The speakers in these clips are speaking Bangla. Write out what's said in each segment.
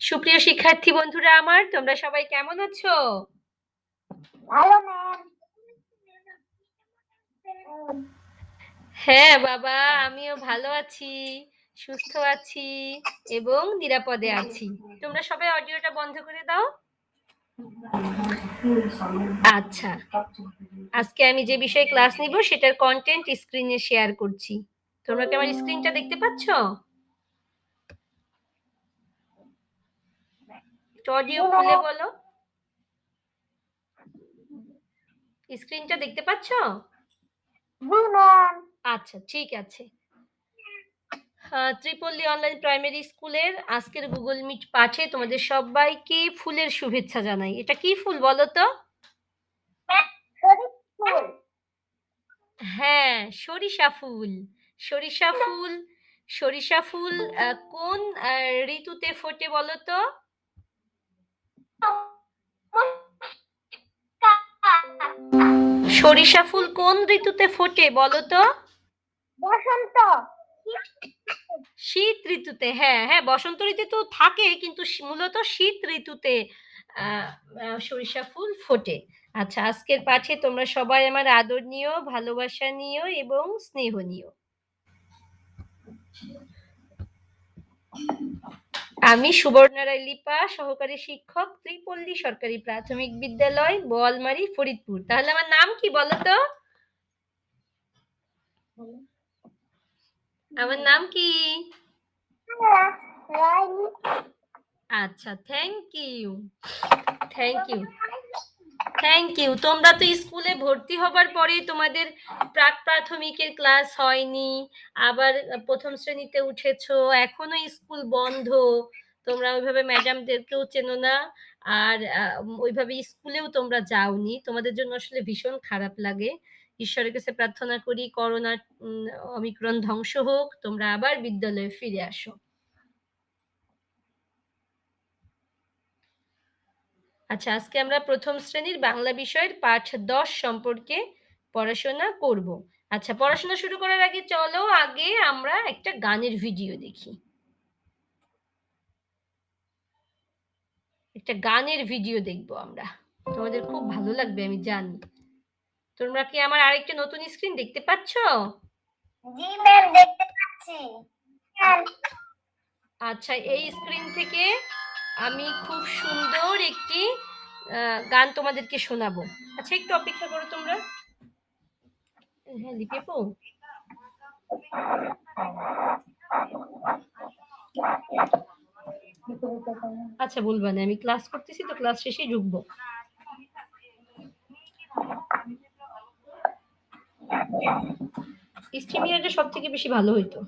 সুপ্রিয় শিক্ষার্থী বন্ধুরা আমার তোমরা সবাই কেমন আছো? ভালো ম্যাম হ্যাঁ বাবা আমিও ভালো আছি সুস্থ আছি এবং নিরাপদে আছি। তোমরা সবাই অডিওটা বন্ধ করে দাও। আচ্ছা আজকে আমি যে বিষয়ে ক্লাস নিব সেটার কন্টেন্ট স্ক্রিনে শেয়ার করছি। তোমরা কি আমার স্ক্রিনটা দেখতে পাচ্ছ একটু অডিও খুলে বলো। স্ক্রিনটা দেখতে পাচ্ছ? আচ্ছা ঠিক আছে। ত্রিপল্লী অনলাইন প্রাইমারি স্কুলের আজকের গুগল মিট পাঠে তোমাদের সবাইকে ফুলের শুভেচ্ছা জানাই। এটা কি ফুল বলো তো? হ্যাঁ সরিষা ফুল। সরিষা ফুল সরিষা ফুল কোন ঋতুতে ফোটে বলো তো? সরিষা ফুল কোন ঋতুতে ফোটে বলো তো বসন্ত। শীত ঋতুতে হ্যাঁ হ্যাঁ বসন্ত ঋতুতেও থাকে কিন্তু মূলত শীত ঋতুতে সরিষা ফুল ফোটে। আচ্ছা আজকের পাঠে তোমরা সবাই আমার আদর নিও ভালোবাসা নিও এবং স্নেহ নিও। আমি সুবর্ণা রায় লিপা সহকারী শিক্ষক ত্রিপল্লী সরকারি প্রাথমিক বিদ্যালয় বোয়ালমারি ফরিদপুর। তাহলে আমার নাম কি বলতো তো? আমার নাম কি? আচ্ছা thank you thank you thank you তোমরা তো স্কুলে ভর্তি হবার পরেই তোমাদের প্রাক প্রাথমিকের ক্লাস হয়নি, আবার প্রথম শ্রেণীতে উঠেছো, এখনও স্কুল বন্ধ। তোমরা ওইভাবে ম্যাডামদেরকেও চেনো না, আর ওইভাবে স্কুলেও তোমরা যাওনি। তোমাদের জন্য আসলে ভীষণ খারাপ লাগে। ঈশ্বরের কাছে প্রার্থনা করি, করোনা অমিক্রণ ধ্বংস হোক, তোমরা আবার বিদ্যালয়ে ফিরে আসো। আচ্ছা আজকে আমরা প্রথম শ্রেণির বাংলা বিষয়ের পাঠ দশ সম্পর্কে পড়াশোনা করব। আচ্ছা পড়াশোনা শুরু করার আগে চলো আগে আমরা একটা গানের ভিডিও দেখি। একটা গানের ভিডিও দেখব আমরা। তোমাদের খুব ভালো লাগবে আমি জানি। তোমরা কি আমার আরেকটা নতুন স্ক্রিন দেখতে পাচ্ছ? জি ম্যাম দেখতে পাচ্ছি। আচ্ছা এই স্ক্রিন থেকে আমি খুব সুন্দর একটি গান তোমাদেরকে শোনাবো। আচ্ছা একটু অপেক্ষা করো তোমরা। হ্যাঁ লিপেপো আচ্ছা বলবা না, আমি ক্লাস করতেছি তো, ক্লাস শেষেই ঢুকবো। স্ট্রিমিয়ারটা সব থেকে বেশি ভালো হইতো।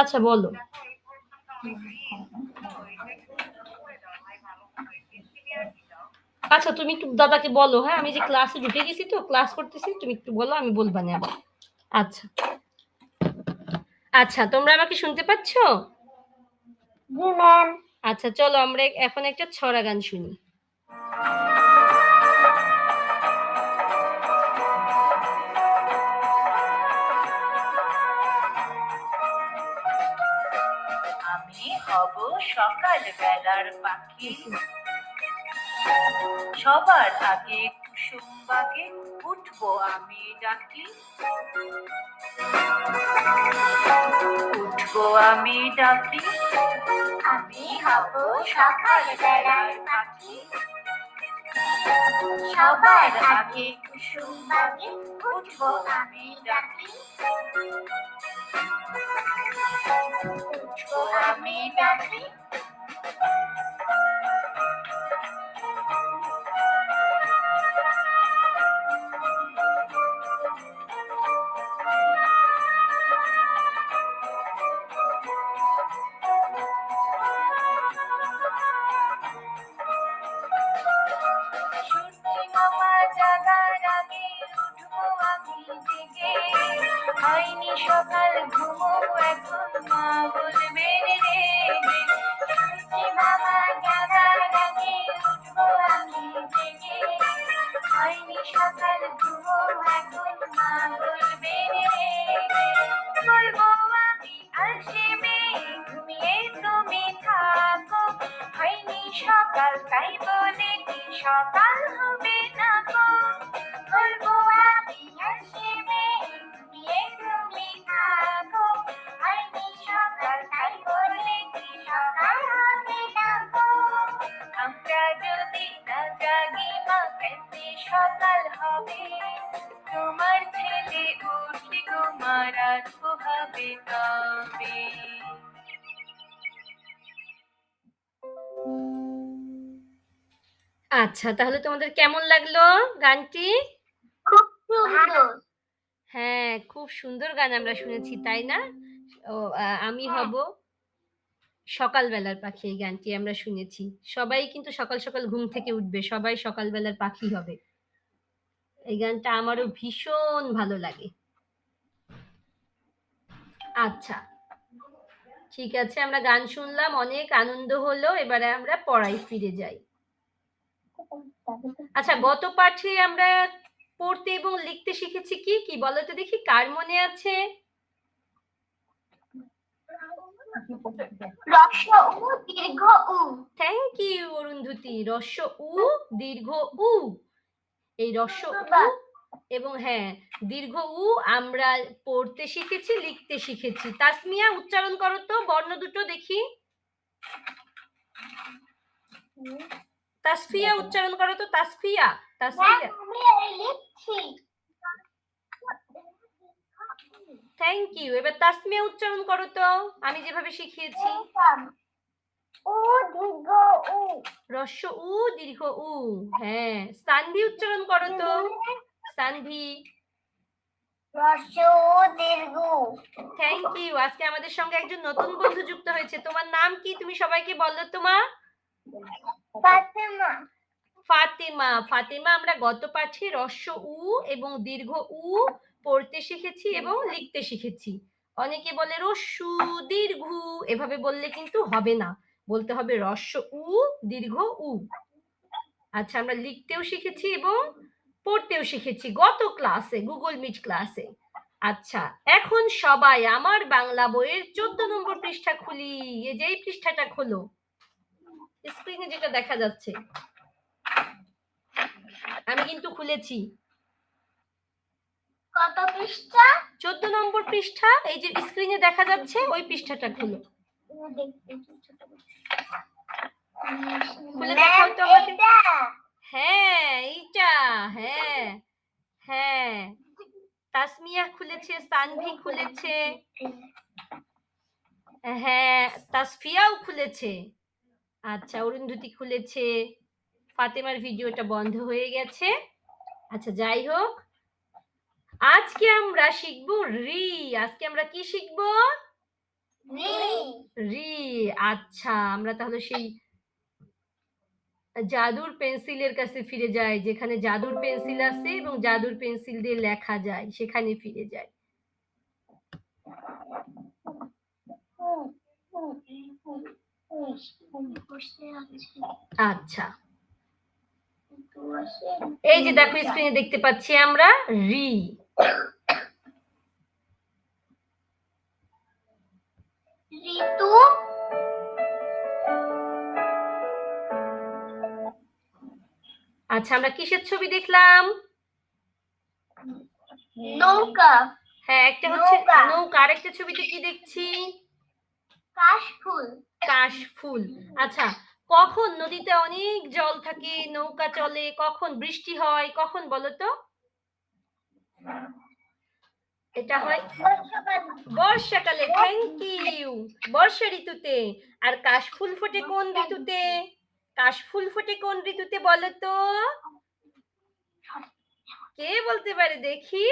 আচ্ছা বলো। আচ্ছা তুমি একটু দাদাকে বলো হ্যাঁ? আমি যে ক্লাসে ঢুকে গেছি তো ক্লাস করতেছি তুমি একটু বলো আমি বলবা না আবার। আচ্ছা। আচ্ছা তোমরা আমাকে শুনতে পাচ্ছ? আচ্ছা চলো আমরা এখন একটা ছড়া গান শুনি। সকাল বেলার পাখি। সবার আগে কুসুম বাগে উঠবো আমি ডাকি। উঠবো আমি ডাকি। আমি হব সকাল বেলার পাখি। সবার আগে কুসুম বাগে উঠবো আমি ডাকি। উঠবো আমি ডাকি। Ah! আচ্ছা তাহলে তোমাদের কেমন লাগল গানটি? খুব সুন্দর। হ্যাঁ খুব সুন্দর গান আমরা শুনেছি তাই না? ও আমি হব সকালবেলার পাখি এই গানটি আমরা শুনেছি। সবাই কিন্তু সকাল সকাল ঘুম থেকে উঠবে সবাই সকালবেলার পাখি হবে। এই গানটা আমারও ভীষণ ভালো লাগে। আচ্ছা ঠিক আছে আমরা গান শুনলাম অনেক আনন্দ হলো এবারে আমরা পড়াই ফিরে যাই। আচ্ছা গত পাঠে আমরা পড়তে এবং লিখতে শিখেছি কি? কি বলো তো দেখি কার মনে আছে? রস উ দীর্ঘ উ। থ্যাংক ইউ অরুন্ধতী রস্য উ দীর্ঘ উ। এই রস্য উ এবং হ্যাঁ দীর্ঘ উ আমরা পড়তে শিখেছি লিখতে শিখেছি। তাসমিয়া উচ্চারণ করো তো বর্ণ দুটো দেখি। তাসফিয়া উচ্চারণ করো তো তাসফিয়া থ্যাংক ইউ এবার তাসমিয়া উচ্চারণ করো তো আমি যেভাবে শিখিয়েছি। রস্য উ দীর্ঘ উ। হ্যাঁ সানভি উচ্চারণ করো তো। দীর্ঘ। থ্যাংক ইউ আজকে আমাদের সঙ্গে একজন নতুন বন্ধু যুক্ত হয়েছে। তোমার নাম কি? তুমি সবাইকে বলো তোমা ফাতেমা। ফাতেমা আমরা গত পাঠে রস্য উ এবং দীর্ঘ উ পড়তে শিখেছি এবং লিখতে শিখেছি। অনেকে বলে রস্যু দীর্ঘ, এভাবে বললে কিন্তু হবে না। বলতে হবে রস্য উ, দীর্ঘ উ। আচ্ছা আমরা লিখতেও শিখেছি এবং পড়তেও শিখেছি গত ক্লাসে, গুগল মিট ক্লাসে। আচ্ছা এখন সবাই আমার বাংলা বইয়ের চোদ্দ নম্বর পৃষ্ঠা খুলি। এই যে পৃষ্ঠাটা খোলো। স্ক্রিনে যেটা দেখা যাচ্ছে। আমি কিন্তু খুলেছি। কত পৃষ্ঠা? চোদ্দ নম্বর পৃষ্ঠা এই যে স্ক্রিনে দেখা যাচ্ছে ওই পৃষ্ঠাটা খুলো। খুলে দেখাও তো আমাকে। হ্যাঁ এইটা হ্যাঁ হ্যাঁ। তাসমিয়া খুলেছে সানভি খুলেছে। হ্যাঁ তাসফিয়াও খুলেছে। আচ্ছা অরুন্ধতি খুলেছে। ফাতেমার ভিডিওটা বন্ধ হয়ে গেছে। আচ্ছা যাই হোক। আজকে আমরা শিখব রি। আজকে আমরা কি শিখব? রি। আচ্ছা আমরা তাহলে সেই জাদুর পেন্সিলের কাছে ফিরে যাই যেখানে জাদুর পেন্সিল আছে এবং জাদুর পেন্সিল দিয়ে লেখা যায় সেখানে ফিরে যাই। আচ্ছা। এই যে দেখো স্ক্রিনে দেখতে পাচ্ছি আমরা রি। ঋতু। আচ্ছা আমরা কিসের ছবি দেখলাম? নৌকা। হ্যাঁ একটা হচ্ছে নৌকা। আরেকটা ছবিতে কি দেখছি? কাশফুল। কাশ ফুল আচ্ছা কখন নদীতে অনেক জল থাকে নৌকা চলে কখন বৃষ্টি হয় কখন বলো তো? এটা হয় বর্ষাকালে। থ্যাংক ইউ বর্ষা ঋতুতে। আর কাশফুল ফোটে কোন ঋতুতে? কাশফুল ফোটে কোন ঋতুতে বলো তো? কে বলতে পারে দেখি?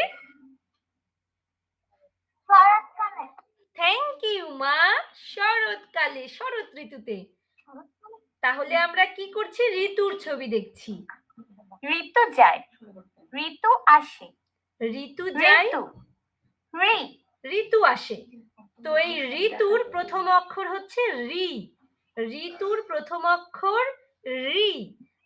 থ্যাংক ইউ মা। শরৎকালে শরৎ ঋতুতে। তাহলে আমরা কি করছি? ঋতুর ছবি দেখছি। ঋতু যায়। ঋতু আসে। ঋতু যায়। ঋতু। আসে। তো এই ঋতুর প্রথম অক্ষর হচ্ছে রি। ঋতুর প্রথম অক্ষর রি।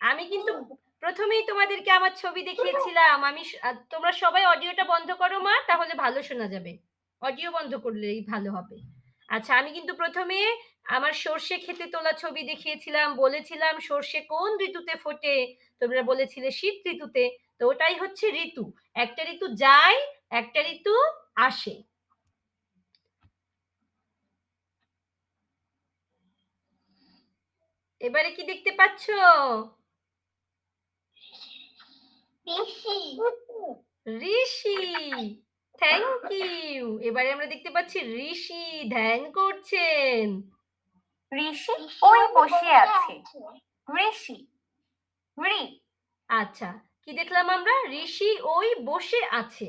আমি কিন্তু প্রথমেই তোমাদেরকে আমার ছবি দেখিয়েছিলাম। আমি তোমরা সবাই অডিওটা বন্ধ করো মা তাহলে ভালো শোনা যাবে। অডিও বন্ধ করলেই ভালো হবে। আচ্ছা আমি কিন্তু প্রথমে আমার সর্ষে খেতে তোলা ছবি দেখিয়েছিলাম বলেছিলাম সর্ষে কোন ঋতুতে ফোটে? তোমরা বলেছিলে শীত ঋতুতে তো ওটাই হচ্ছে ঋতু। একটা ঋতু যায় একটা ঋতু আসে। এবারে কি দেখতে পাচ্ছ? ঋষি। থ্যাংক ইউ এবারে আমরা দেখতে পাচ্ছি ঋষি ধ্যান করছেন। ঋষি ওই বসে আছে। ঋষি। ঋ আচ্ছা কি দেখলাম আমরা? ঋষি ওই বসে আছে।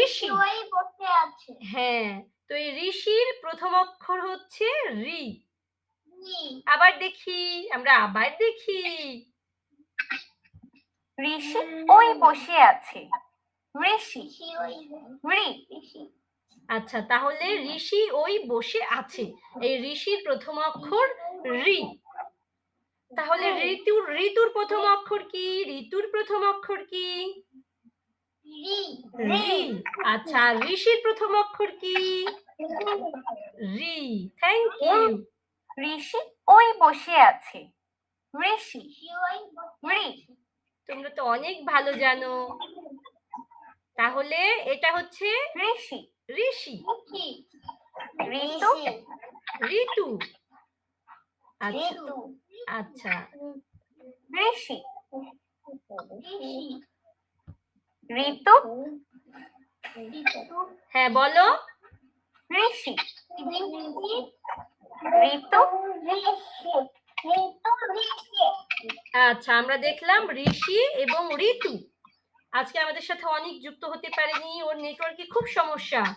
ঋষি। ওই বসে আছে। হ্যাঁ তো এই ঋষির প্রথম অক্ষর হচ্ছে রি। আবার দেখি আমরা আবার দেখি। ঋষি ওই বসে আছে। ঋষি। ঋ আচ্ছা তাহলে ঋষি ওই বসে আছে। এই ঋষির প্রথম অক্ষর ঋ তাহলে ঋতুর ঋতুর প্রথম অক্ষর কি? ঋতুর প্রথম অক্ষর কি? রি। রি। আচ্ছা ঋষির প্রথম অক্ষর কি? রি। থ্যাংক ইউ ঋষি ওই বসে আছে। ঋষি। ঋ আছে। তোমরা তো অনেক ভালো জানো। তাহলে এটা হচ্ছে ঋষি। ঋষি। ঋষি। ঋতু? ঋতু। আচ্ছা। আচ্ছা। ঋষি। ঋষি। ঋতু? হ্যাঁ বলো। ঋষি। ঋষি ঋতু। ঋষি আচ্ছা আমরা দেখলাম ঋষি এবং ঋতু। আজকে আমাদের সাথে অনেক যুক্ত হতে পারেনি, ওর নেটওয়ার্কে খুব সমস্যা।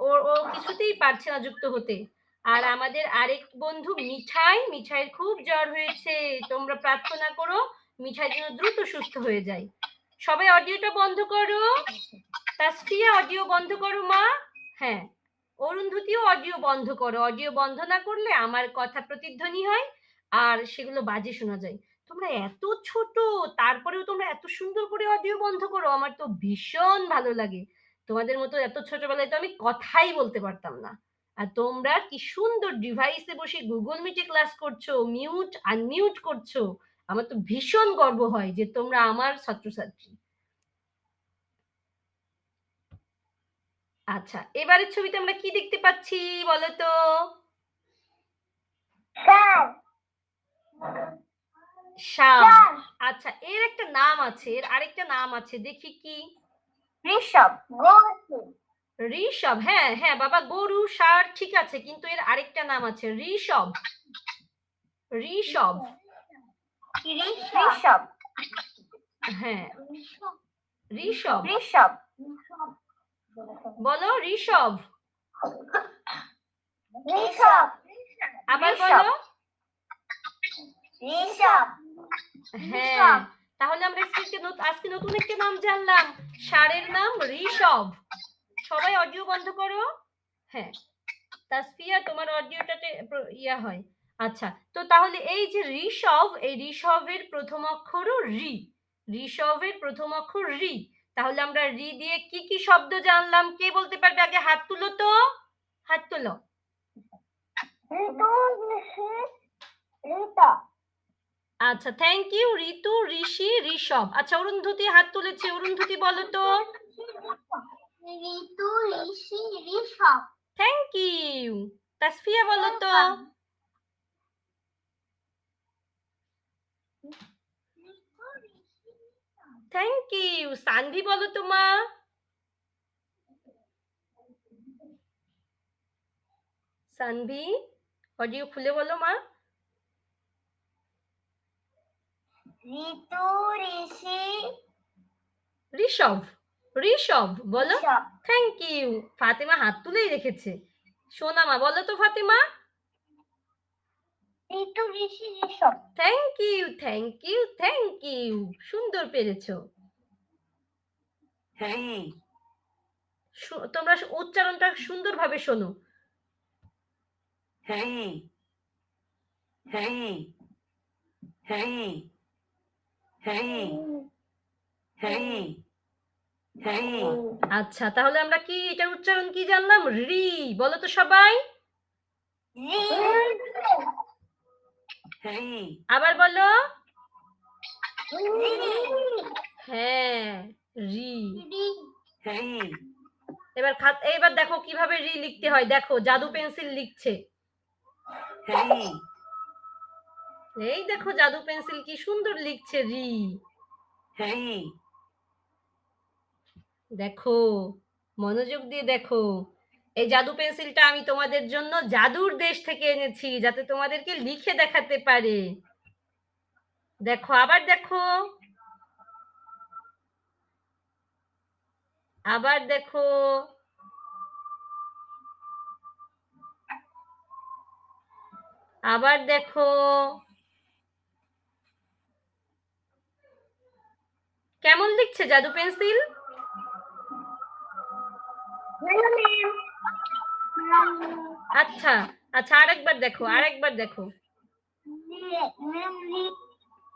ওর, ও কিছুতেই পারছে না যুক্ত হতে। আর আমাদের আরেক বন্ধু মিঠাই, মিঠাইয়ের খুব জ্বর হয়েছে। তোমরা প্রার্থনা করো, মিঠাই যেন দ্রুত সুস্থ হয়ে যায়। সবাই অডিওটা বন্ধ করো। তাসফিয়া, অডিও বন্ধ করো, মা। হ্যাঁ অরুন্ধতিও অডিও বন্ধ করো। অডিও বন্ধ না করলে আমার কথা প্রতিধ্বনি হয়, আর সেগুলো বাজে শোনা যায়। তোমরা এত ছোট, তারপরেও তোমরা এত সুন্দর করে অডিও বন্ধ করো, আমার তো ভীষণ ভালো লাগে। তোমাদের মতো এত ছোটবেলায় তো আমি কথাই বলতে পারতাম না। আর তোমরা কি সুন্দর ডিভাইসে বসে গুগল মিটে ক্লাস করছ মিউট আনমিউট করছ, আমার তো ভীষণ গর্ব হয় যে তোমরা আমার ছাত্রছাত্রী। আচ্ছা এবারের ছবিতে আমরা কি দেখতে পাচ্ছি বলো তো? সার শাম। আচ্ছা এর একটা নাম আছে এর আরেকটা নাম আছে দেখি কি? ঋষভ। ঋষভ হ্যাঁ হ্যাঁ বাবা গরু ষাঁড় ঠিক আছে কিন্তু এর আরেকটা নাম আছে ঋষভ। ঋষভ। ঋষভ। হ্যাঁ। ঋষভ। ঋষভ। বলো ঋষভ। ঋষভ। আবার বলো। ঋষভ। হ্যাঁ। তাহলে আমরা আজকে নতুন একটা নাম জানলাম। সারের নাম ঋষভ। সবাই অডিও বন্ধ করো। হ্যাঁ। তাসফিয়া, তোমার অডিওটাতে ইয়া হয়। আচ্ছা তো তাহলে এই যে ঋষভ, এই ঋষভের প্রথম অক্ষরও রি। ঋষভের প্রথম অক্ষর রি। তাহলে আমরা রি দিয়ে কি কি শব্দ জানলাম? কে বলতে পারবে? আগে হাত তুলো তো। হাত তুলো। ঋতু, ঋষি, ঋতা। আচ্ছা থ্যাংক ইউ ঋতু ঋষি ঋষভ। আচ্ছা অরুন্ধতি হাত তুলেছে। অরুন্ধতি বলো তো। ঋতু ঋষি ঋষভ। থ্যাংক ইউ তাসফিয়া বলো তো। থ্যাংক ইউ সানভি বলো তো মা। সানভি অডিও খুলে বলো মা। ঋতু ঋষি ঋষভ ঋষভ বলো। থ্যাংক ইউ ফাতেমা হাত তুলেই রেখেছে। সোনা মা বলো তো ফাতেমা। ঋতু ঋষি Rishabh. Thank you thank you thank you সুন্দর পেরেছ। শু- তোমরা উচ্চারণটা সুন্দরভাবে শোনো। হ্যাঁ ঋ ঋ আচ্ছা তাহলে আমরা কি এটার উচ্চারণ কি জানলাম? রি বলো তো সবাই। আবার বলো। হ্যাঁ রি। এবার খাত এবার দেখো কীভাবে রি লিখতে হয়। দেখো জাদু পেন্সিল লিখছে। ঋ এই দেখো জাদু পেন্সিল কি সুন্দর লিখছে রি। ঋ দেখো মনোযোগ দিয়ে দেখো। এই জাদু পেন্সিলটা আমি তোমাদের জন্য জাদুর দেশ থেকে এনেছি যাতে তোমাদেরকে লিখে দেখাতে পারে। দেখো আবার দেখো। আবার দেখো। আবার দেখো। কেমন লিখছে জাদু পেন্সিল? আচ্ছা আচ্ছা আরেকবার দেখো আরেকবার দেখো।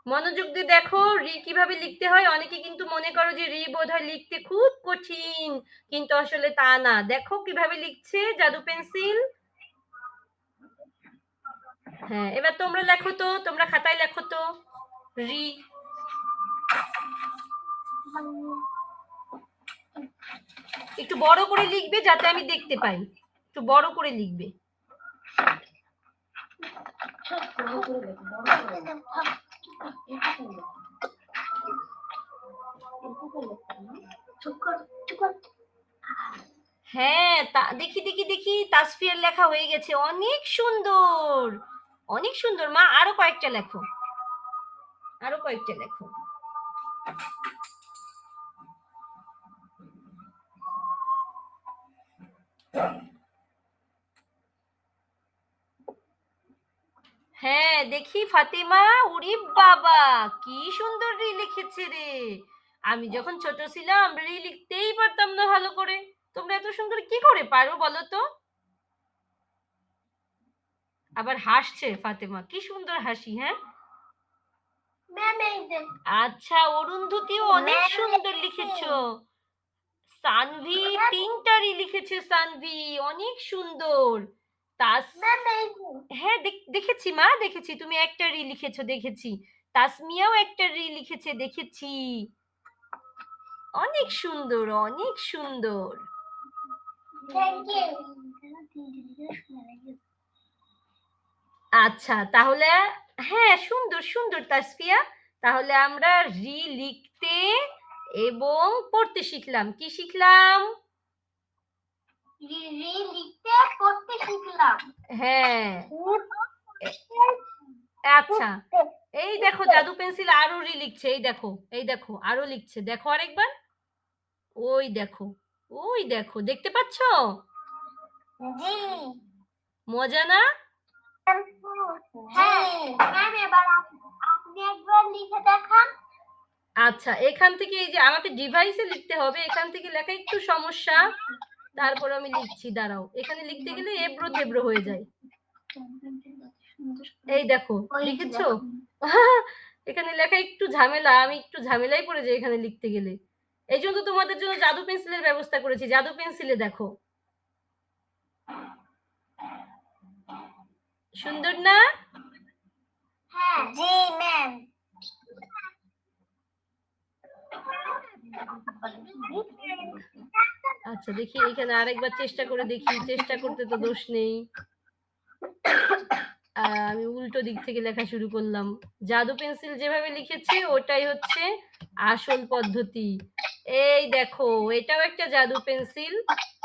মনোযোগ দিয়ে দেখো রি কীভাবে লিখতে হয়। অনেকে কিন্তু মনে করো যে রি বোধহয় লিখতে খুব কঠিন কিন্তু আসলে তা না। দেখো কীভাবে লিখছে জাদু পেন্সিল। হ্যাঁ এবার তোমরা লেখো তো তোমরা খাতায় লেখো তো। রি। একটু বড় করে লিখবে যাতে আমি দেখতে পাই। একটু বড় করে লিখবে। হ্যাঁ তা দেখি দেখি দেখি, তাসফিয়ার লেখা হয়ে গেছে। অনেক সুন্দর। অনেক সুন্দর। মা, আরও কয়েকটা লেখো। আরও কয়েকটা লেখো। হ্যাঁ দেখি ফাতেমা। বাবা কি সুন্দর রি লিখেছে রে। আমি যখন ছোট ছিলাম রি লিখতেই পারতাম না ভালো করে। তোমরা এত সুন্দর কি করে পারো বলো তো? আবার হাসছে ফাতেমা কি সুন্দর হাসি হ্যাঁ? আচ্ছা অরুন্ধতিও অনেক সুন্দর লিখেছে। সানভি তিনটারই লিখেছে সানভি অনেক সুন্দর। তাস হ্যাঁ দেখ- দেখেছি মা দেখেছি তুমি একটা রি লিখেছো দেখেছি। তাসমিয়াও একটা রি লিখেছে দেখেছি। অনেক সুন্দর অনেক সুন্দর। আচ্ছা তাহলে হ্যাঁ সুন্দর সুন্দর তাসফিয়া। তাহলে আমরা রি লিখতে এবং পড়তে শিখলাম। কি শিখলাম? হ্যাঁ। আচ্ছা। এই দেখো জাদু পেন্সিল আরও রি লিখছে এই দেখো এই দেখো আরও লিখছে। দেখো আরেকবার। ওই দেখো ওই দেখো দেখতে পাচ্ছো? মজা না? হ্যাঁ। আপ- আপনি একবার লিখে দেখান। আচ্ছা এখান থেকে এই যে আমাকে ডিভাইসে লিখতে হবে, এখান থেকে লেখা একটু সমস্যা। তারপর আমি লিখছি, দাঁড়াও। এখানে লিখতে গেলে এবড়ো থেবড়ো হয়ে যায়। এই দেখো, লিখেছো? এখানে লেখা একটু ঝামেলা, আমি একটু ঝামেলাই পড়ে যাই এখানে লিখতে গেলে। এই জন্য তোমাদের জন্য জাদু পেন্সিলের ব্যবস্থা করেছি। জাদু পেন্সিলে দেখো। সুন্দর না? হ্যাঁ জি ম্যাম আচ্ছা দেখি এখানে আরেকবার চেষ্টা করে দেখি। চেষ্টা করতে তো দোষ নেই। আমি উল্টো দিক থেকে লেখা শুরু করলাম। জাদু পেন্সিল যেভাবে লিখেছে ওটাই হচ্ছে আসল পদ্ধতি। এই দেখো এটাও একটা জাদু পেন্সিল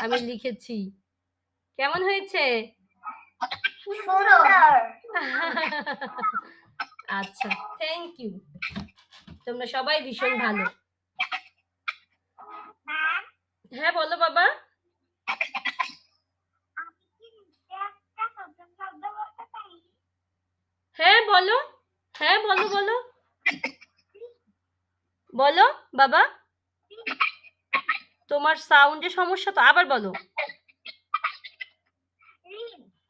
আমি লিখেছি। কেমন হয়েছে? আচ্ছা থ্যাংক ইউ তোমরা সবাই ভীষণ ভালো। হ্যাঁ বলো বাবা। হ্যাঁ বলো। হ্যাঁ বলো বলো। বলো, বাবা। তোমার সাউন্ডে সমস্যা তো, আবার বলো।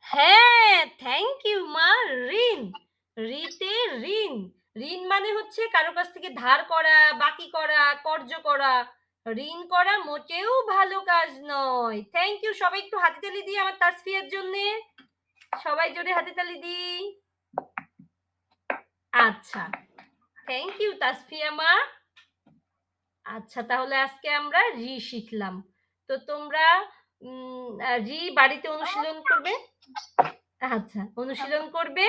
হ্যাঁ থ্যাংক ইউ মা, ঋণ। রিতে ঋণ। ঋণ মানে হচ্ছে কারও কাছ থেকে ধার করা, বাকি করা, কর্জ করা। ঋণ করা মোটেও ভালো কাজ নয়। থ্যাংক ইউ সবাই একটু হাতে তালি দিই আমার তাসফিয়ার জন্য। সবাই জোরে হাতে তালি দিই। আচ্ছা থ্যাংক ইউ তাসফিয়া মা। আচ্ছা তাহলে আজকে আমরা রি শিখলাম। তো তোমরা রি বাড়িতে অনুশীলন করবে? আচ্ছা অনুশীলন করবে।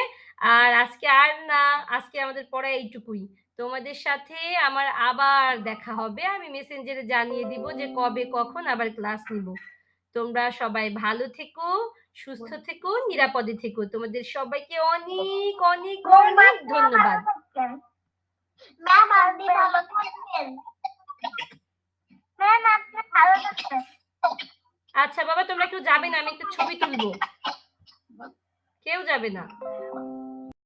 আর আজকে আর না, আজকে আমাদের পড়া এইটুকুই। তোমাদের সাথে আমার আবার দেখা হবে। আমি মেসেঞ্জারে জানিয়ে দিব যে কবে কখন আবার ক্লাস নিব। তোমরা সবাই ভালো থেকো সুস্থ থেকো নিরাপদে থেকো। তোমাদের সবাইকে অনেক অনেক অনেক ধন্যবাদ। ম্যাম আপনি ভালো থাকবেন। ম্যাম আপনি ভালো থাকবেন। আচ্ছা বাবা তোমরা কেউ যাবে না আমি একটা ছবি তুলবো। কেউ যাবে না।